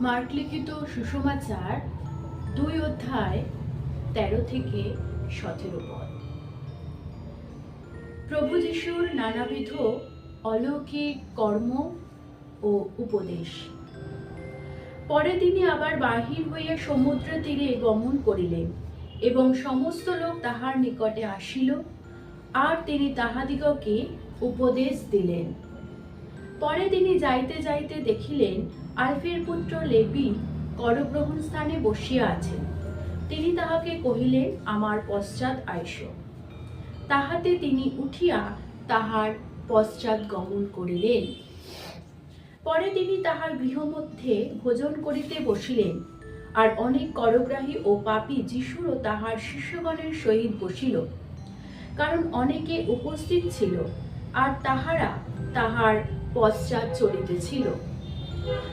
Mark লিখিত সুষমাচার দুই অধ্যায়, তেরো থেকে সতেরো পদ। প্রভু যিশুর নানাবিধ অলৌকিক কর্ম ও উপদেশ। পরে তিনি আবার বাহির হইয়া সমুদ্র তীরে গমন করিলেন এবং সমস্ত লোক তাহার নিকটে আসিল, আর তিনি তাহাদিগকে উপদেশ দিলেন। পরে তিনি যাইতে যাইতে দেখিলেন আলফের পুত্র লেবি করগ্রহণ স্থানে বসিয়া আছেন। তিনি তাহাকে কহিলেন, আমার পশ্চাৎ আইস তাহাতে তিনি উঠিয়া তাহার পশ্চাৎ গমন করিলেন। পরে তিনি তাহার গৃহমধ্যে ভোজন করিতে বসিলেন। আর অনেক করগ্রাহী ও পাপী যিশুরও তাহার শিষ্যগণের সহিত বসিল। কারণ অনেকে উপস্থিত ছিল। আর তাহারা তাহার পশ্চাৎ চলিতেছিল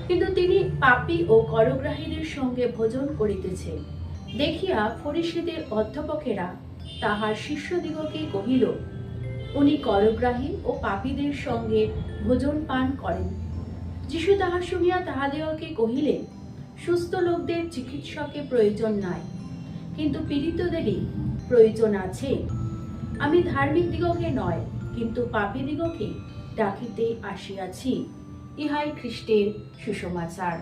কিন্তু তিনি পাপী ও করগ্রাহীদের সঙ্গে ভোজন করিতেছে দেখিয়া ফরিসীদের অধ্যাপকেরা তাহার শিষ্যদিগকে কহিল, উনি করগ্রাহী ও পাপীদের সঙ্গে ভোজন পান করেন। যিশু তাহা শুনিয়া তাহাদিগকে কহিলেন, সুস্থ লোকদের চিকিৎসকের প্রয়োজন নাই, কিন্তু পীড়িতদেরই প্রয়োজন আছে। আমি ধার্মিক দিগকে নয়, কিন্তু পাপী দিগকে ডাকিতে আসিয়াছি ইহাই খ্রিস্টের সুসমাচার।